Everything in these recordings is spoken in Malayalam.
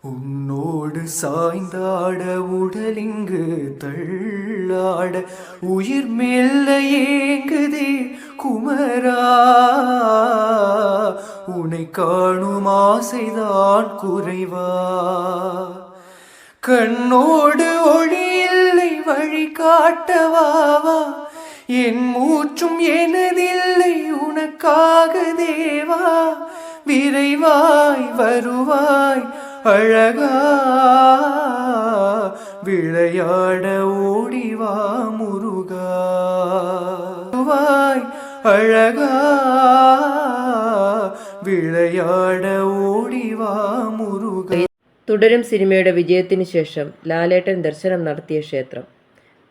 உன்னோடு சாய்ந்தாட உடலிங்கு தள்ளாட உயிர் மெல்ல ஏங்குதே குமரா. உனை காணும் ஆசைதான் குறைவா. கண்ணோடு ஒளி இல்லை வழி காட்டவாவா என் மூச்சும் எனதில்லை உனக்காக தேவா. விரைவாய் வருவாய் அழகா விளையாட ஓடிவா முருகா வருவாய் அழகா വിളയാട ഓടിവാ മുരുക തുടരും സിനിമയുടെ വിജയത്തിന് ശേഷം ലാലേട്ടൻ ദർശനം നടത്തിയ ക്ഷേത്രം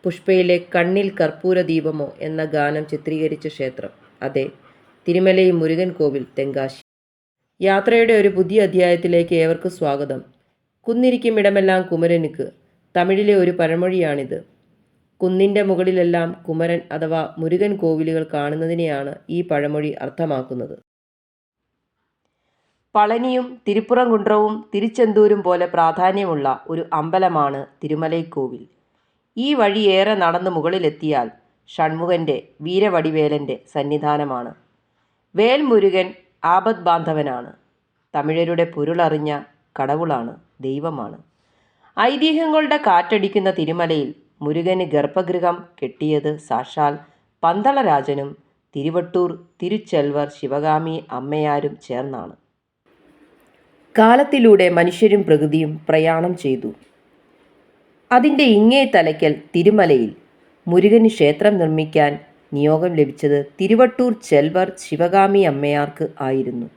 പുഷ്പയിലെ കണ്ണിൽ കർപ്പൂര ദീപമോ എന്ന ഗാനം ചിത്രീകരിച്ച ക്ഷേത്രം അതെ തിരുമലൈ മുരുകൻ കോവിൽ തെങ്കാശി യാത്രയുടെ ഒരു പുതിയ അധ്യായത്തിലേക്ക് ഏവർക്കും സ്വാഗതം. കുന്നിരിക്കും ഇടമെല്ലാം കുമരനുക്ക്. തമിഴിലെ ഒരു പഴമൊഴിയാണിത്. കുന്നിന്റെ മുകളിലെല്ലാം കുമരൻ അഥവാ മുരുകൻ കോവിലുകൾ കാണുന്നതിനെയാണ് ഈ പഴമൊഴി അർത്ഥമാക്കുന്നത്. പളനിയും തിരുപ്പുറംകുണ്ട്രവും തിരുച്ചെന്തൂരും പോലെ പ്രാധാന്യമുള്ള ഒരു അമ്പലമാണ് തിരുമലൈക്കോവിൽ. ഈ വഴി ഏറെ നടന്ന് മുകളിലെത്തിയാൽ ഷൺമുഖന്റെ വീരവടിവേലന്റെ സന്നിധാനമാണ്. വേൽമുരുകൻ ആപത് ബാന്ധവനാണ് തമിഴരുടെ പൊരുളറിഞ്ഞ കടവുളാണ് ദൈവമാണ്. ഐതിഹ്യങ്ങളുടെ കാറ്റടിക്കുന്ന തിരുമലയിൽ മുരുകന് ഗർഭഗൃഹം കെട്ടിയത് സാക്ഷാൽ പന്തളരാജനും തിരുവട്ടൂർ തിരുച്ചെൽവർ ശിവകാമി അമ്മയാരും ചേർന്നാണ്. കാലത്തിലൂടെ മനുഷ്യരും പ്രകൃതിയും പ്രയാണം ചെയ്തു. അതിന്റെ ഇങ്ങേ തലയ്ക്കൽ തിരുമലയിൽ മുരുകന് ക്ഷേത്രം നിർമ്മിക്കാൻ നിയോഗം ലഭിച്ചത് തിരുവട്ടൂർ ചെൽവർ ശിവകാമി അമ്മയാർക്ക് ആയിരുന്നു.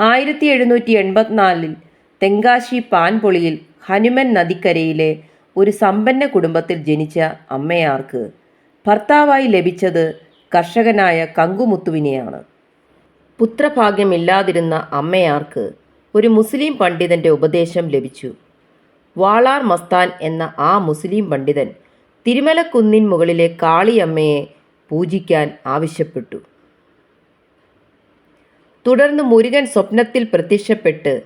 ആയിരത്തി എഴുന്നൂറ്റി എൺപത്തിനാലിൽ തെങ്കാശി പാൻപൊളിയിൽ ഹനുമൻ നദിക്കരയിലെ ഒരു സമ്പന്ന കുടുംബത്തിൽ ജനിച്ച അമ്മയാർക്ക് ഭർത്താവായി ലഭിച്ചത് കർഷകനായ കങ്കുമുത്തുവിനെയാണ്. പുത്രഭാഗ്യമില്ലാതിരുന്ന അമ്മയാർക്ക് ഒരു മുസ്ലിം പണ്ഡിതന്റെ ഉപദേശം ലഭിച്ചു. വാളാർ മസ്താൻ എന്ന ആ മുസ്ലിം പണ്ഡിതൻ തിരുമലക്കുന്നിൻ മുകളിലെ കാളിയമ്മയെ പൂജിക്കാൻ ആവശ്യപ്പെട്ടു. തുടർന്ന് മുരുകൻ സ്വപ്നത്തിൽ പ്രത്യക്ഷപ്പെട്ട്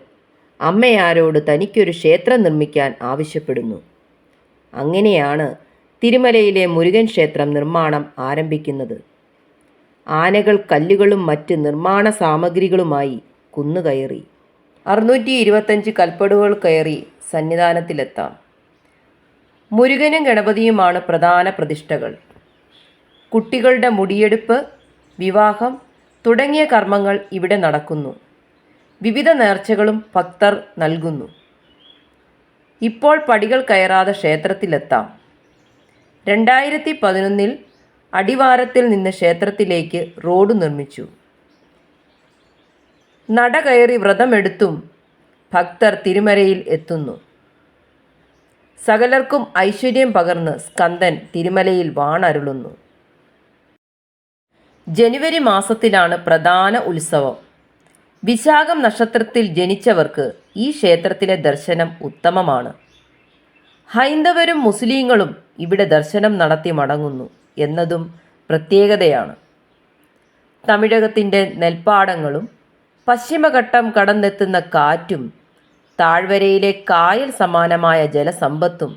അമ്മയാരോട് തനിക്കൊരു ക്ഷേത്രം നിർമ്മിക്കാൻ ആവശ്യപ്പെടുന്നു. അങ്ങനെയാണ് തിരുമലയിലെ മുരുകൻ ക്ഷേത്രം നിർമ്മാണം ആരംഭിക്കുന്നത്. ആനകൾ കല്ലുകളും മറ്റ് നിർമ്മാണ സാമഗ്രികളുമായി കുന്നുകയറി. അറുന്നൂറ്റി ഇരുപത്തഞ്ച് കൽപ്പടുകൾ കയറി സന്നിധാനത്തിലെത്താം. മുരുകനും ഗണപതിയുമാണ് പ്രധാന പ്രതിഷ്ഠകൾ. കുട്ടികളുടെ മുടിയെടുപ്പ് വിവാഹം തുടങ്ങിയ കർമ്മങ്ങൾ ഇവിടെ നടക്കുന്നു. വിവിധ നേർച്ചകളും ഭക്തർ നൽകുന്നു. ഇപ്പോൾ പടികൾ കയറാതെ ക്ഷേത്രത്തിലെത്താം. രണ്ടായിരത്തി പതിനൊന്നിൽ അടിവാരത്തിൽ നിന്ന് ക്ഷേത്രത്തിലേക്ക് റോഡ് നിർമ്മിച്ചു. നട കയറി വ്രതമെടുത്തും ഭക്തർ തിരുമരയിൽ എത്തുന്നു. സകലർക്കും ഐശ്വര്യം പകർന്ന് സ്കന്ദൻ തിരുമലയിൽ വാണരുളുന്നു. ജനുവരി മാസത്തിലാണ് പ്രധാന ഉത്സവം. വിശാഖം നക്ഷത്രത്തിൽ ജനിച്ചവർക്ക് ഈ ക്ഷേത്രത്തിലെ ദർശനം ഉത്തമമാണ്. ഹൈന്ദവരും മുസ്ലിങ്ങളും ഇവിടെ ദർശനം നടത്തി മടങ്ങുന്നു എന്നതും പ്രത്യേകതയാണ്. തമിഴകത്തിന്റെ നെൽപ്പാടങ്ങളും പശ്ചിമഘട്ടം കടന്നെത്തുന്ന കാറ്റും താഴ്വരയിലെ കായൽ സമാനമായ ജലസമ്പത്തും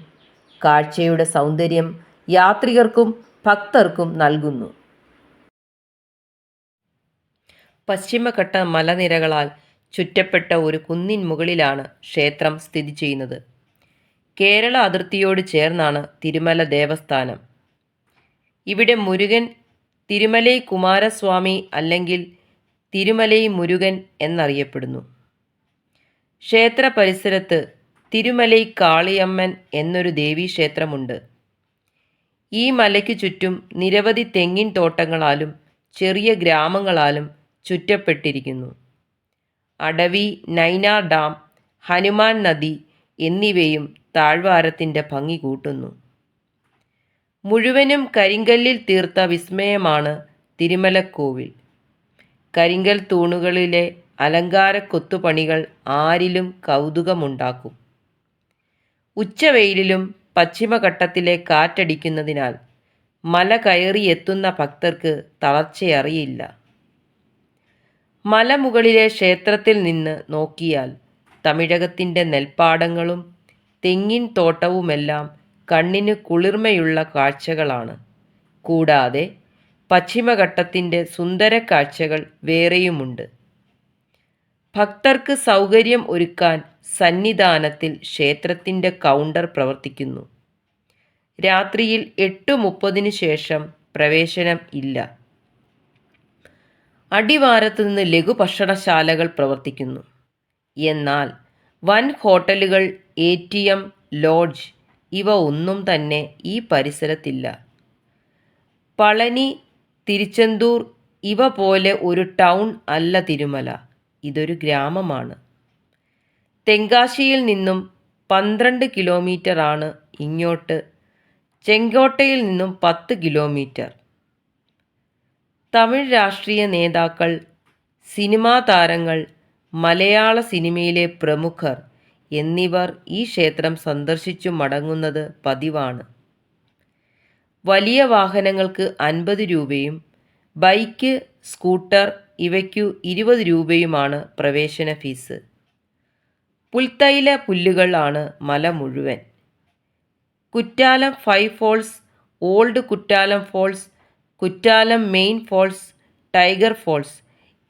കാഴ്ചയുടെ സൗന്ദര്യം യാത്രികർക്കും ഭക്തർക്കും നൽകുന്നു. പശ്ചിമഘട്ട മലനിരകളാൽ ചുറ്റപ്പെട്ട ഒരു കുന്നിൻ മുകളിലാണ് ക്ഷേത്രം സ്ഥിതി ചെയ്യുന്നത്. കേരള അതിർത്തിയോട് ചേർന്നാണ് തിരുമല ദേവസ്ഥാനം. ഇവിടെ മുരുകൻ തിരുമലൈ കുമാരസ്വാമി അല്ലെങ്കിൽ തിരുമലൈ മുരുകൻ എന്നറിയപ്പെടുന്നു. ക്ഷേത്ര പരിസരത്ത് തിരുമലൈ കാളിയമ്മൻ എന്നൊരു ദേവീക്ഷേത്രമുണ്ട്. ഈ മലയ്ക്ക് ചുറ്റും നിരവധി തെങ്ങിൻ തോട്ടങ്ങളാലും ചെറിയ ഗ്രാമങ്ങളാലും ചുറ്റപ്പെട്ടിരിക്കുന്നു. അടവി നൈനാർ ഡാം ഹനുമാൻ നദി എന്നിവയും താഴ്വാരത്തിന്റെ ഭംഗി കൂട്ടുന്നു. മുഴുവനും കരിങ്കല്ലിൽ തീർത്ത വിസ്മയമാണ് തിരുമലക്കോവിൽ. കരിങ്കൽ തൂണുകളിലെ അലങ്കാര കൊത്തുപണികൾ ആരിലും കൗതുകമുണ്ടാക്കും. ഉച്ചവെയിലിലും പശ്ചിമഘട്ടത്തിലെ കാറ്റടിക്കുന്നതിനാൽ മല കയറിയെത്തുന്ന ഭക്തർക്ക് തളർച്ചയറിയില്ല. മലമുകളിലെ ക്ഷേത്രത്തിൽ നിന്ന് നോക്കിയാൽ തമിഴകത്തിന്റെ നെൽപ്പാടങ്ങളും തെങ്ങിൻ തോട്ടവുമെല്ലാം കണ്ണിന് കുളിർമയുള്ള കാഴ്ചകളാണ്. കൂടാതെ പശ്ചിമഘട്ടത്തിന്റെ സുന്ദര കാഴ്ചകൾ വേറെയുമുണ്ട്. ഭക്തർക്ക് സൗകര്യം ഒരുക്കാൻ സന്നിധാനത്തിൽ ക്ഷേത്രത്തിന്റെ കൗണ്ടർ പ്രവർത്തിക്കുന്നു. രാത്രിയിൽ എട്ട് മുപ്പതിന് ശേഷം പ്രവേശനം ഇല്ല. അടിവാരത്ത് നിന്ന് ലഘുഭക്ഷണശാലകൾ പ്രവർത്തിക്കുന്നു. എന്നാൽ വൻ ഹോട്ടലുകൾ എ ടി എം ലോഡ്ജ് ഇവ ഒന്നും തന്നെ ഈ പരിസരത്തില്ല. പളനി തിരുച്ചെന്തൂർ ഇവ പോലെ ഒരു ടൗൺ അല്ല തിരുമല. ഇതൊരു ഗ്രാമമാണ്. തെങ്കാശിയിൽ നിന്നും പന്ത്രണ്ട് കിലോമീറ്റർ ആണ് ഇങ്ങോട്ട്. ചെങ്കോട്ടയിൽ നിന്നും പത്ത് കിലോമീറ്റർ. തമിഴ് രാഷ്ട്രീയ നേതാക്കൾ സിനിമാ താരങ്ങൾ മലയാള സിനിമയിലെ പ്രമുഖർ എന്നിവർ ഈ ക്ഷേത്രം സന്ദർശിച്ചു മടങ്ങുന്നത് പതിവാണ്. വലിയ വാഹനങ്ങൾക്ക് അൻപത് രൂപയും ബൈക്ക് സ്കൂട്ടർ ഇവയ്ക്കു ഇരുപത് രൂപയുമാണ് പ്രവേശന ഫീസ്. പുൽത്തൈല പുല്ലുകളാണ് മല മുഴുവൻ. Courtallam five falls old Courtallam falls Courtallam main falls tiger falls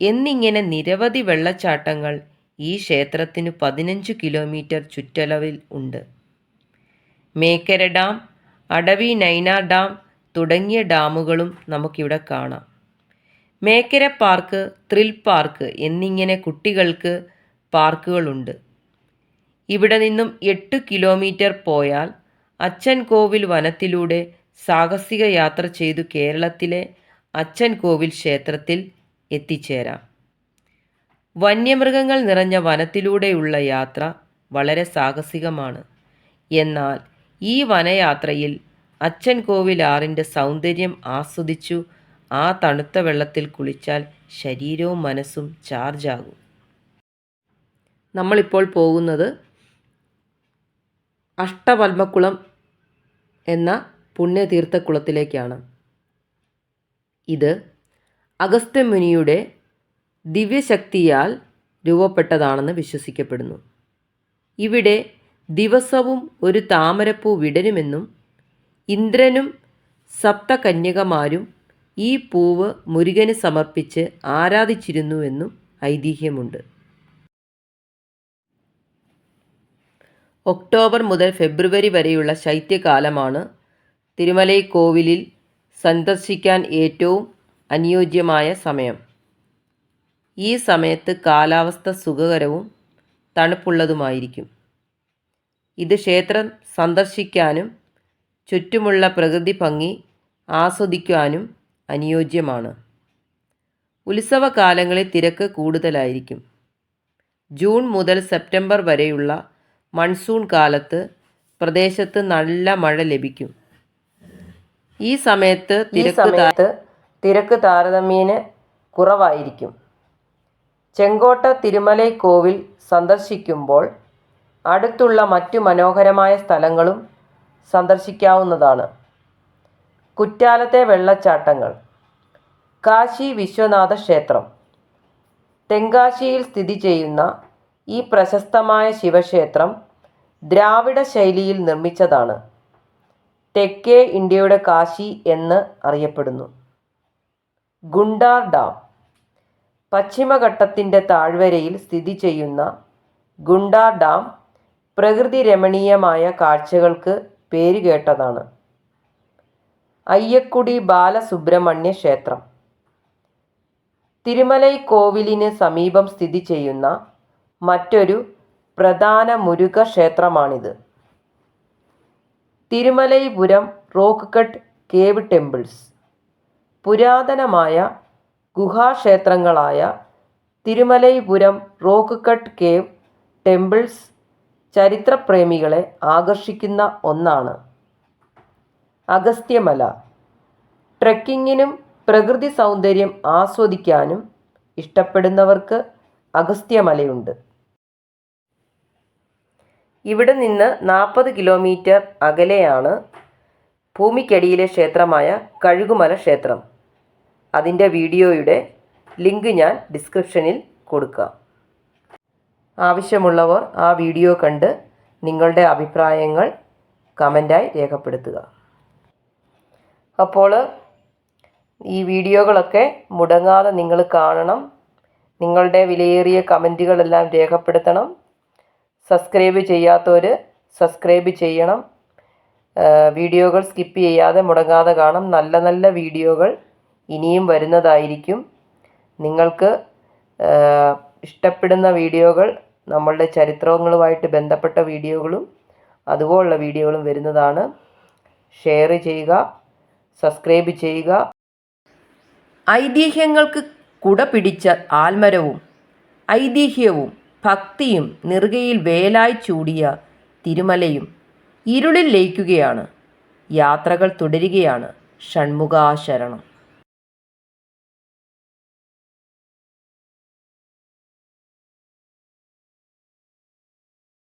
എന്നിങ്ങനെ നിരവധി വെള്ളച്ചാട്ടങ്ങൾ ഈ ക്ഷേത്രത്തിന് പതിനഞ്ച് കിലോമീറ്റർ ചുറ്റളവിൽ ഉണ്ട്. മേക്കര ഡാം അടവി നൈന ഡാം തുടങ്ങിയ ഡാമുകളും നമുക്കിവിടെ കാണാം. മേക്കര പാർക്ക് ത്രിൽ പാർക്ക് എന്നിങ്ങനെ കുട്ടികൾക്ക് പാർക്കുകളുണ്ട്. ഇവിടെ നിന്നും എട്ട് കിലോമീറ്റർ പോയാൽ അച്ഛൻ കോവിൽ വനത്തിലൂടെ സാഹസിക യാത്ര ചെയ്തു കേരളത്തിലെ അച്ഛൻ കോവിൽ ക്ഷേത്രത്തിൽ എത്തിച്ചേരാം. വന്യമൃഗങ്ങൾ നിറഞ്ഞ വനത്തിലൂടെയുള്ള യാത്ര വളരെ സാഹസികമാണ്. എന്നാൽ ഈ വനയാത്രയിൽ അച്ഛൻ കോവിൽ ആറിന്റെ സൗന്ദര്യം ആസ്വദിച്ചു ആ തണുത്ത വെള്ളത്തിൽ കുളിച്ചാൽ ശരീരവും മനസ്സും ചാർജാകും. നമ്മളിപ്പോൾ പോകുന്നത് അഷ്ടപത്മക്കുളം എന്ന പുണ്യതീർത്ഥക്കുളത്തിലേക്കാണ്. ഇത് അഗസ്ത്യമുനിയുടെ ദിവ്യശക്തിയാൽ രൂപപ്പെട്ടതാണെന്ന് വിശ്വസിക്കപ്പെടുന്നു. ഇവിടെ ദിവസവും ഒരു താമരപ്പൂ വിടരുമെന്നും ഇന്ദ്രനും സപ്തകന്യകമാരും ഈ പൂവ് മുരുകന് സമർപ്പിച്ച് ആരാധിച്ചിരുന്നുവെന്നും ഐതിഹ്യമുണ്ട്. ഒക്ടോബർ മുതൽ ഫെബ്രുവരി വരെയുള്ള ശൈത്യകാലമാണ് തിരുമലൈ കോവിലിൽ സന്ദർശിക്കാൻ ഏറ്റവും അനുയോജ്യമായ സമയം. ഈ സമയത്ത് കാലാവസ്ഥ സുഖകരവും തണുപ്പുള്ളതുമായിരിക്കും. ഇത് ക്ഷേത്രം സന്ദർശിക്കാനും ചുറ്റുമുള്ള പ്രകൃതി ഭംഗി ആസ്വദിക്കാനും അനുയോജ്യമാണ്. ഉത്സവകാലങ്ങളിൽ തിരക്ക് കൂടുതലായിരിക്കും. ജൂൺ മുതൽ സെപ്റ്റംബർ വരെയുള്ള മൺസൂൺ കാലത്ത് പ്രദേശത്ത് നല്ല മഴ ലഭിക്കും. ഈ സമയത്ത് തിരക്ക് സമയത്ത് തിരക്ക് താരതമ്യേന കുറവായിരിക്കും. ചെങ്കോട്ട തിരുമലൈ കോവിൽ സന്ദർശിക്കുമ്പോൾ അടുത്തുള്ള മറ്റു മനോഹരമായ സ്ഥലങ്ങളും സന്ദർശിക്കാവുന്നതാണ്. കുറ്റാലത്തെ വെള്ളച്ചാട്ടങ്ങൾ. കാശി വിശ്വനാഥ ക്ഷേത്രം. തെങ്കാശിയിൽ സ്ഥിതി ചെയ്യുന്ന ഈ പ്രശസ്തമായ ശിവക്ഷേത്രം ദ്രാവിഡ ശൈലിയിൽ നിർമ്മിച്ചതാണ്. തെക്കേ ഇന്ത്യയുടെ കാശി എന്ന് അറിയപ്പെടുന്നു. ഗുണ്ടാർ ഡാം. പശ്ചിമഘട്ടത്തിന്റെ താഴ്വരയിൽ സ്ഥിതി ചെയ്യുന്ന ഗുണ്ടാർ ഡാം പ്രകൃതി രമണീയമായ കാഴ്ചകൾക്ക് പേരുകേട്ടതാണ്. അയ്യക്കുടി ബാലസുബ്രഹ്മണ്യ ക്ഷേത്രം. തിരുമലൈ കോവിലിന് സമീപം സ്ഥിതി ചെയ്യുന്ന മറ്റൊരു പ്രധാന Muruga ക്ഷേത്രമാണിത്. Thirumalaipuram rock cut cave temples. പുരാതനമായ ഗുഹാക്ഷേത്രങ്ങളായ Thirumalaipuram rock cut cave temples ചരിത്രപ്രേമികളെ ആകർഷിക്കുന്ന ഒന്നാണ്. അഗസ്ത്യമല. ട്രെക്കിങ്ങിനും പ്രകൃതി സൗന്ദര്യം ആസ്വദിക്കാനും ഇഷ്ടപ്പെടുന്നവർക്ക് അഗസ്ത്യമലയുണ്ട്. ഇവിടെ നിന്ന് നാൽപ്പത് കിലോമീറ്റർ അകലെയാണ് ഭൂമിക്കടിയിലെ ക്ഷേത്രമായ കഴുകുമല ക്ഷേത്രം. അതിന്റെ വീഡിയോയുടെ ലിങ്ക് ഞാൻ ഡിസ്ക്രിപ്ഷനിൽ കൊടുക്കാം. ആവശ്യമുള്ളവർ ആ വീഡിയോ കണ്ട് നിങ്ങളുടെ അഭിപ്രായങ്ങൾ കമന്റായി രേഖപ്പെടുത്തുക. അപ്പോൾ ഈ വീഡിയോകളൊക്കെ മുടങ്ങാതെ നിങ്ങൾ കാണണം. നിങ്ങളുടെ വിലയേറിയ കമന്റുകളെല്ലാം രേഖപ്പെടുത്തണം. സബ്സ്ക്രൈബ് ചെയ്യാത്തവർ സബ്സ്ക്രൈബ് ചെയ്യണം. വീഡിയോകൾ സ്കിപ്പ് ചെയ്യാതെ മുടങ്ങാതെ കാണും നല്ല നല്ല വീഡിയോകൾ ഇനിയും വരുന്നതായിരിക്കും. നിങ്ങൾക്ക് ഇഷ്ടപ്പെടുന്ന വീഡിയോകൾ നമ്മളുടെ ചരിത്രങ്ങളുമായിട്ട് ബന്ധപ്പെട്ട വീഡിയോകളും അതുപോലുള്ള വീഡിയോകളും വരുന്നതാണ്. ഷെയർ ചെയ്യുക. സബ്സ്ക്രൈബ് ചെയ്യുക. ഐതിഹ്യങ്ങൾക്ക് കുട പിടിച്ച ആൽമരവും ഐതിഹ്യവും ഭക്തിയും നെറുകയിൽ വേലായി ചൂടിയ തിരുമലയും ഇരുളിൽ ലയിക്കുകയാണ്. യാത്രകൾ തുടരുകയാണ്. ഷൺമുഖാശരണം.